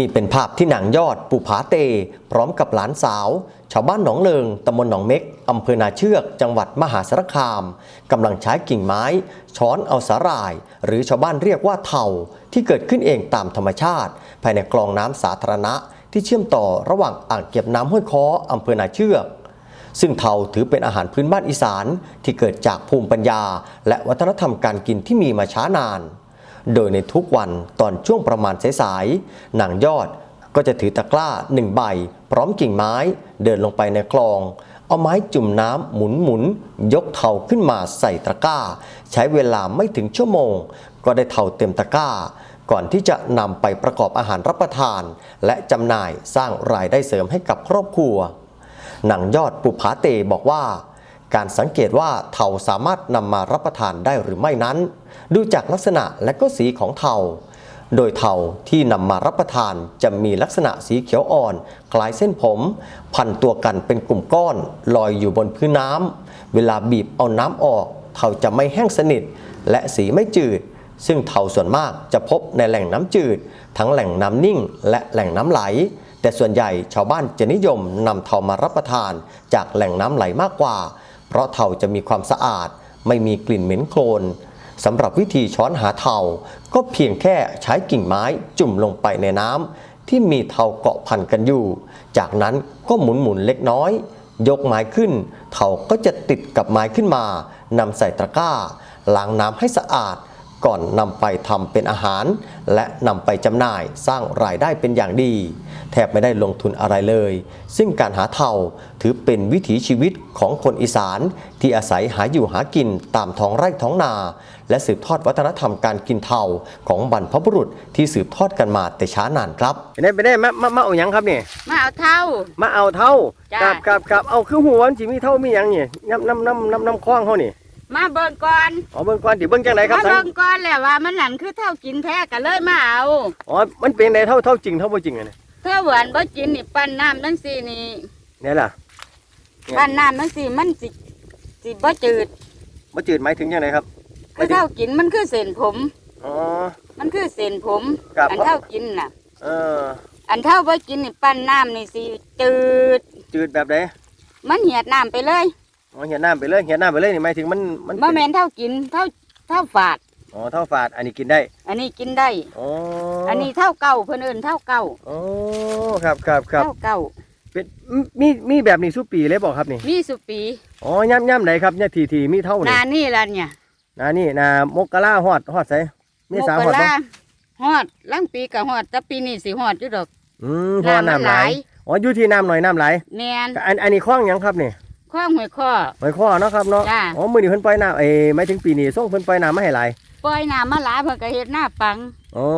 นี่เป็นภาพที่หนังยอดปุผาเต พร้อมกับหลานสาว ชาวบ้านหนองเลิงตำบลหนองเม็กอำเภอนาเชือกจังหวัดมหาสารคามกำลังใช้กิ่งไม้ ช้อนเอาสาหร่าย หรือชาวบ้านเรียกว่าเทาที่เกิดขึ้นเองตามธรรมชาติ ภายในคลองน้ำสาธารณะ ที่เชื่อมต่อระหว่างอ่างเก็บน้ำห้วยค้ออำเภอนาเชือกซึ่งเทาถือเป็นอาหารพื้นบ้านอีสานที่เกิดจากภูมิปัญญา และวัฒนธรรมการกินที่มีมาช้านาน โดยในทุกวันตอนช่วงประมาณสายๆนังยอดก็จะถือตะกร้าหนึ่งใบ พร้อมกิ่งไม้เดินลงไปในคลอง เอาไม้จุ่มน้ำหมุนหมุนๆยกเทาขึ้นมาใส่ตะกร้า ใช้เวลาไม่ถึงชั่วโมง ก็ได้เทาเต็มตะกร้า ก่อนที่จะนำไปประกอบอาหารรับประทาน และจำหน่ายสร้างรายได้เสริมให้กับครอบครัวหนังยอดปุผาเตบอกว่า การสังเกตว่าเทาสามารถนำมารับประทานได้หรือไม่นั้น ดูจากลักษณะและก็สีของเทาโดยเทาที่นำมารับประทานจะมีลักษณะสีเขียวอ่อน คล้ายเส้นผม พันตัวกันเป็นกลุ่มก้อน ลอยอยู่บนพื้นน้ำเวลาบีบเอาน้ำออกเทาจะไม่แห้งสนิท และสีไม่จืด ซึ่งเทาส่วนมากจะพบในแหล่งน้ำจืด ทั้งแหล่งน้ำนิ่ง และแหล่งน้ำไหล แต่ส่วนใหญ่ชาวบ้านจะนิยมนำเทามารับประทาน จากแหล่งน้ำไหลมากกว่า เพราะเถาจะมีความสะอาด ไม่มีกลิ่นเหม็นโคลนสำหรับวิธีช้อนหาเถาก็เพียงแค่ใช้กิ่งไม้จุ่มลงไปในน้ำที่มีเถาเกาะพันกันอยู่ จากนั้นก็หมุนหมุนเล็กน้อย ยกไม้ขึ้น เถาก็จะติดกับไม้ขึ้นมานำใส่ตะกร้าล้างน้ำให้สะอาด ก่อนนำไปทำเป็นอาหาร และนำไปจำหน่ายสร้างรายได้เป็นอย่างดี แทบไม่ได้ลงทุนอะไรเลย ซึ่งการหาเทาถือเป็นวิถีชีวิตของคนอีสาน ที่อาศัยหาอยู่หากินตามท้องไร่ท้องนา และสืบทอดวัฒนธรรมการกินเทาของบรรพบุรุษที่สืบทอดกันมาแต่ช้านานครับไปได้ไปได้มามามาเอาหยังครับนี่มาเอาเท่า มาเอาเท่าจ้ะ กับกับกับเอาคือหัวมันสิมีเท่ามีหยังนี่น้ำน้ำน้ำน้ำน้ำคล้องเขานี่ มาเบิ่งก่อนอ๋อเบิ่งก่อนดิเบิ่งจังไดครับมาสังเบิ่งก่อนแหละว่ามันนั่นคือเท่ากินแท้ก็เลยมาเอา อ๋อมันเป็นไดเท่าเท่าจริงเท่าบ่จริงอะเนี่ยเท่าหวานบ่กินนี่ปั้นน้ำจังซี่นี่เนี่ยล่ะเนี่ยปั้นน้ำจังซี่มันสิสิบ่จืดบ่จืดหมายถึงจังไดครับคือเท่ากินมันคือเส้นผม อ๋อ มันคือเส้นผมครับ อันเท่ากินน่ะ เอออันเท่าบ่กินนี่ปั้นน้ำนี่สิจืด จืดแบบใดมันเหียดน้ำไปเลย อ๋อเหียดน้ำไปเลยเหียดน้ำไปเลยนี่หมายถึงมันมันบ่เป็นแม่นเท่ากินเท่าเท่าฝาด อ๋อเท่าฝาดอันนี้กินได้อันนี้กินได้ อ๋ออัอันนี้เท่าเก่าเพิ่นเอิ้นเท่าเก่าอ๋อครับครับครับเท่าเก่าเป็นมีมีแบบนี้สุปีเลยบอกครับนี่มีสุปีอ๋อย่ำย่ำไหนครับเนี่ยทีทีมีเท่านี่นานี่ล่ะเนี่ยนานี่นามกกะลาฮอดฮอดไสมีสาฮอดมกบ่ราฮอดลังปีกับฮอดแต่ปีนี้สิฮอดอยู่ดอกอืมเพราะว่าน้ำหลายอ๋ออยู่ที่น้ำหน่อยน้ำไหลายแมนอันอันนี้คล้องหยังครับนี่ ข้องหวยข้อ หอยข้อเนาะครับเนาะจ้าอ๋อมื้อนี้เพิ่นปล่อยน้ำเอ้ยหมายถึงปีนี้ส่งเพิ่นปล่อยน้ำมาให้หลายปล่อยน้ำมาหลายเพิ่นก็เฮ็ดหน้าปังอ๋อ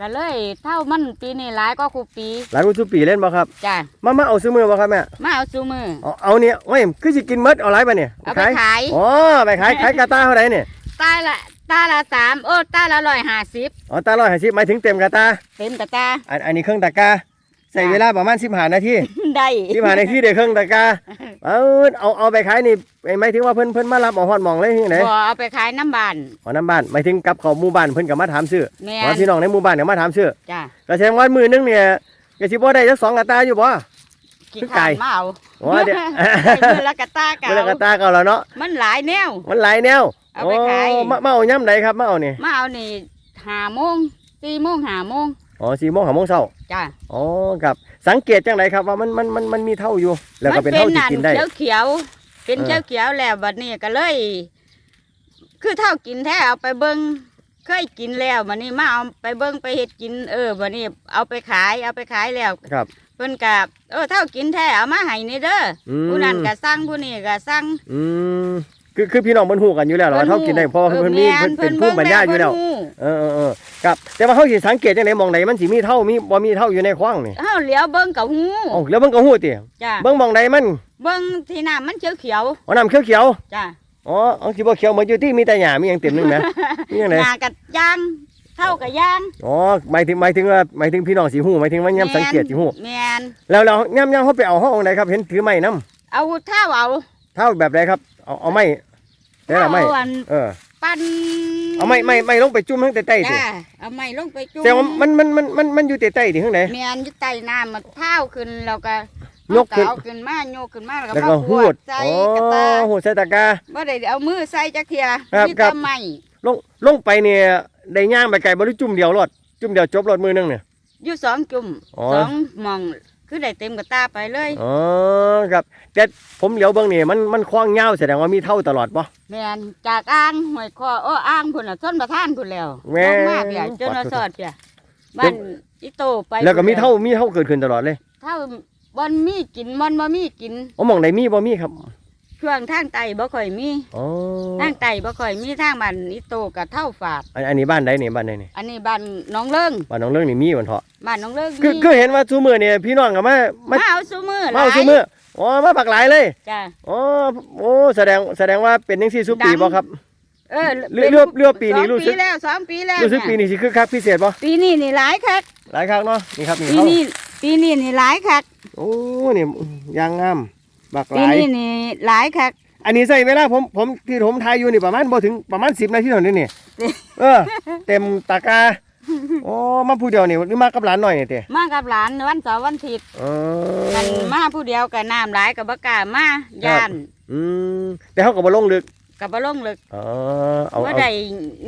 ก็เลยเท่ามันปีนี้หลายก็คูปีหลายกว่าทุกปีเล่นบ่ครับ จ้ามามาเอาซื้อมือบ่ครับแม่มาเอาซูมือ เอาเอาเนี่ยโอ้ยคือสิกินหมดเอาหลายปะเนี่ยเอาไปขาย อ๋อไปขายขายกาตาเท่าไหร่เนี่ยตาละตาละสามโอ้ตาละร้อยห้าสิบอ๋อตาร้อยห้าสิบหมายถึงเต็มกาตาเต็มกระตาอันอันนี้เครื่องตะกร้า ใส่เวลาประมาณสิบห้านาทีได้สิบห้านาทีเดี๋ยวเครื่องตะกร้าเอาเอาเอาไปขายนี่หมายถึงว่าเพิ่นเพิ่นมารับเอาฮอดหมองเลยที่ไหนบ่เอาไปขายน้ำบานอ๋อน้ำบ้านหมายถึงกับเขาหมู่บ้านเพิ่นก็มาถามซื้อแม่อ๋อนพี่น้องในหมู่บ้านก็มาถามซื้อจ้าก็แสดงว่ามือนึงเนี่ยก็สิบ่ได้จักสองกาตาอยู่บ่ขี้คือไก่ขานมาเอาอ๋อเดี๋ยวได้มือละกระตาเก่าเวลากาตาเก่าแล้วเนาะมันหลายแนวมันหลายแนวเอาไปขายอ๋อมามาเอาย่ำไหนครับมาเอานี่มาเอานี่ห้าโมงสี่โมงห้าโมง อ๋อสี่โมงห้าโมงเช้าจ้าอ๋อครับสังเกตจังไหนครับว่ามันมันมันมันมีเท่าอยู่ แล้วก็เป็นเท่าที่กินได้เขียวเขียวๆเป็นเอเขียอวเขียวๆแล้วบัดนี้ก็เลย คือเท่ากินแท้เอาไปเบิ้งเคยกินแล้วบัดนี้มาเอาไปเบิ้งไปเฮ็ดกินเออบัดนี้เอาไปขายเอาไปขายแล้วครับเพิ่นกับเออเท่ากินแท้เอามาให้นี่เด้ออืมผู้นั้นก็สั่งผู้นี้ก็สั่งอืม คือคือพี่น้องมันหูกันอยู่แล้วเหรอว่าเท่ากินได้เพราะว่าเพิ่นมีเพิ่นเป็นผู้บรรยายอยู่แล้วเพิ่นเบิ่งเออเออเออครับแต่ว่าเขาสิสังเกตจังไหนมองไหนมันสิมีเท่ามีบ่มีเท่าอยู่ในคว้างนี่เฮาเหลียวเบิ่งกับหูอ๋อแล้วมันก็หูติจ้าเบิ่งมองไหนมันเบิ่งที่น้ำมันเขียวเขียวอ๋อน้ำเขียวเขียวๆจ้าๆอ๋อเอาสิบ่เขียวเหมือนอยู่ที่มีแต่หญ้ามีหยังเต็มนึงนะมีหยังไงหน้ากับยางเท่ากับยางอ๋อหมายถึงหมายถึงว่าหมายถึงพี่น้องสิหูหมายถึงว่าย่ำสังเกตสิหูแม่นแล้วแล้วย่ำย่ำเขาไปเอาห้องไหนครับเห็นถือไม้นํเอาเท่าเอา เท่าแบบไหนครับ เอาเอาไม้ได้ละไม้เท่าอัน เออ ปั้นเอาไม่ไม่ไม่ลงไปจุ่มทั้งใต้ๆสิจ้าเอาไม้ลงไปจุ่มแต่ว่ามันมันมันมันมันอยู่ใต้ๆดิข้างไหน แมนอยู่ใต้น้ำมันเท้าขึ้นแล้วก็ยกขึ้น เอาขึ้นมาโยกขึ้นมาแล้วก็แล้วมาก็ขหูวดดใส่อ๋กระตาอหูดใส่ตะกร้า บ่ได้เอามือใส่จักเทียครับมีครัแต่บ ไม้ลงลงไปเนี่ยได้ย่างไปไกลบ่ได้จุ่มเดียวรถจุ่มเดียวจบรถมือนึงเนี่ย อยู่สองจุ่มอ๋อ สองหมอง คือได้เต็มกระตาไปเลยอ๋อครับแต่ผมเหลียวเบิ่งนี่มันมันคว้างยาวแสดงว่ามีเท่าตลอดป่ะแมนจากอ่างห้วยคอโอ้อ่างพุ่นน่ะส้นประทานพุ่นแล้วแม่ลงมาเปียจนว่าสอดเปียบ้านอีโตไปแล้วก็มีพุ่นเท่ามีเท่าเกิดขึ้นตลอดเลย เท่าบอนมีกินบอนบ่มีกินอ๋อหมองใดมีบ่มีครับ ช่วงทางไตบ่ค่อยมีอ๋อทางไตบ่ค่อยมีทางบ้านอีโตกับเท่าฝาด อันอันนี้บ้านใดนี่บ้านใดนี่อันนี้บ้านหน้องเลิงบ้านน้องเรื่องนี่มีบ่เถาะบ้านหน้องเลิงคือมีคือเห็นว่าซุมื้อนี่พี่น้องก็มามามาเอาซุมือมาเอาหลยซุมื้ออ๋อมาปักหลายเลยจ้ะ อ๋อโอ้แสดงแสดงว่าเป็นจังซี่ซุปีบ่ครับเออเรือเรือเรือปีนี้รู้สึก สองปีแล้วสองปีแล้วรู้สึกปีเนี่ยนี้สิคึกคักพิเศษบ่ปีนี้นี่หลายคักหลายครั้งเนาะนี่ครับนี่ปีเฮานี้ปีนี้นี่หลายคักโอ้นี่ยางงาม บักหปีลาย นี้นี่หลายคัก อันนี้ใส่เวลาผมผมที่ผมทายอยู่นี่ประมาณบ่ถึงประมาณ10นาทีเท่านั้นนี่ เออ เต็มตะกร้าโอ้มาผู้เดียวนี่หรือมากับหลานหน่อยนี่เต้มากับหลานวันเสาร์วันอาทิตย์เอมันอมาผู้เดียวกับน้ำหลายกับบ่กล้ามาย่านอืมแต่เขาก็บ่ลงลึกกับบ่ลงลึกอ๋อเอาว่าเอาได้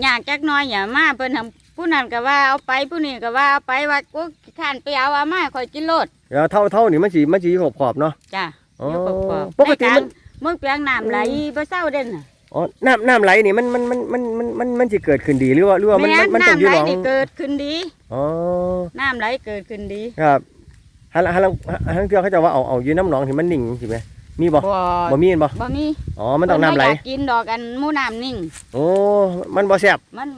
ยากจักหน้อยอย่ามาเพิ่นทำผู้นั้นก็ว่าเอาไปผู้นี้ก็ว่าเอาไปว่ากูข้านไปเอาว่ามาข่อยกินโลดเดี๋ยวเท่าเท่านี่มันสิมันสิขอบขอบๆเนาะจ้ะ อ๋ออยู่ขอบๆปกติมันในลางเมืองเปียงน้ำไหลบ่เศร้าเด่นน่ะอ๋อน้ำน้ำไหลนี่มันมันมันมันมันมันมันสิเกิดขึ้นดีหรือว่าหรือว่ามันแม่มันนมันต้องอยู่น้ำไหลหนองนี่เกิดขึ้นดีอ๋อน้ำไหลเกิดขึ้นดีครับฮัลฮัลฮัลเทื่อเขาจะว่าเอาเอาอยู่น้ำหนองที่มันนิ่งสิแม่มีบ่บ่บ่มีเห็นบ่บ่มีอ๋อมันต้องน้ำไหลเพิ่บ่ยากกินดอกอันหมูน้ำนิ่งโอ้มันบ่แซ่บมัน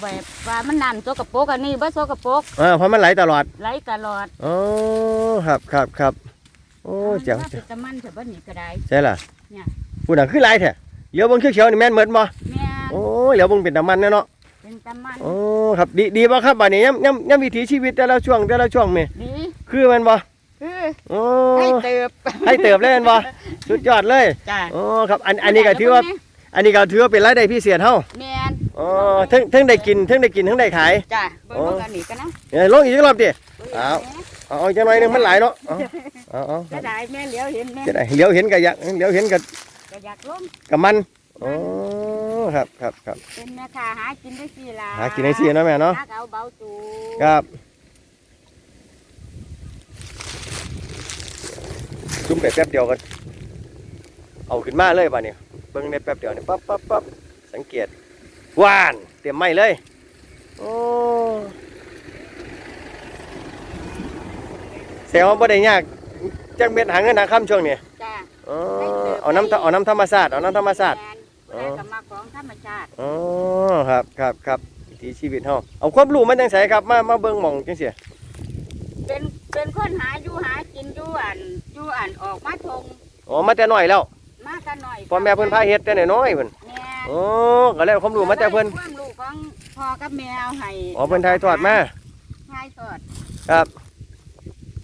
แบบว่ามันน้ำโซกโปรกอันนี้บ่โซกโปรกเออเพราะมันไหลตลอดไหลตลอดอ๋อครับครับครับโอ้เจ๋วว่าเจ๋เป็วนตะมันแต่บ่นี่ก็ได้ใช่ล่ะเนี่ยพูดน่ะคือหลายแท้เหลียวเบิ่งเขียวๆนี่แม่นเหมือนบ่แม่นโอ้ยเหลียวเบิ่งเป็นตะมันแน่เนาะเป็นตะมันโอ้ครับดีดีบ่ครับบัดนี้ย่ำย่ำย่ำวิถีชีวิตแต่ละช่วงแต่ละช่วงนี่ดีคือแมันบ่คือโอ้ให้เติบให้เติบเลยแม่นบ่สุดยอดเลยจ้ะโอ้ครับอันอันนี้ก็ถือว่าอันนี้ก็ถือว่าเป็นรายได้พิเศษเฮาแม่นอ๋อทั้งทั้งได้กินทั้งได้กินทั้งได้ขายจ้ะเบิ่งดูกันนี่กันนะเอ้ยลงอีกรอบดิเอาเอาเอาจังหน่อยหนึงมันหลายเนาะ เอาเอาเอาจะได้แม่เหลียวเห็นแม่จะได้เหลียวเห็นก็อยากเหลียวเห็นก็ก็อยากลงก็มันอ๋อครับครับครับเป็นแม่ค้าหากินได้สี่ล่ะหากินให้เสียเนาะแม่เนาะหเอาเบาตูครับจุ่มไปแป๊บเดียวกันเอาขึ้นมาเลยป่ะเนี่ยเบิ่งได้แป๊บเดียวนี่ปั๊บปั๊บปั๊บสังเกตว่านเตรียมไม้เลยโอ้เสียว่าบ่ได้ยาก จักเม็ดหาเงินหาค่ำช่วงนี้จ้ะอ๋อเอาน้ำเอาน้ำธรรมชาติเอาน้ำธรรมชาติแม่นผู้ใดก็มาของธรรมชาติอ๋อครับครับครับวิถีชีวิตเฮาเอาความรู้มาจังไสครับมามาเบิ่งหม่องจังซี่เป็นเป็นคนหาอยู่หากินอยู่อันอยู่อันออกมาทงอ๋อมาแต่น้อยแล้ว มากันหน่อยพ่อแม่เพิ่นพาเฮ็ดแต่น้อยๆเพิ่นแม่อ๋อก็แล้วความรู้มาแต่เพิ่นความรู้ของพ่อกับแม่เอาให้อ๋อเพิ่นถ่ายทอดมาถ่ายทอดครับ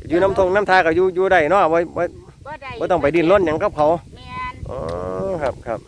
อยู่น้ำทงน้ำทาก็อยู่อยู่ได้เนาะบ่บ่บ่ได้บ่ต้องไปดิ้นรนหยังกับเขาแม่นอ๋อครับครับ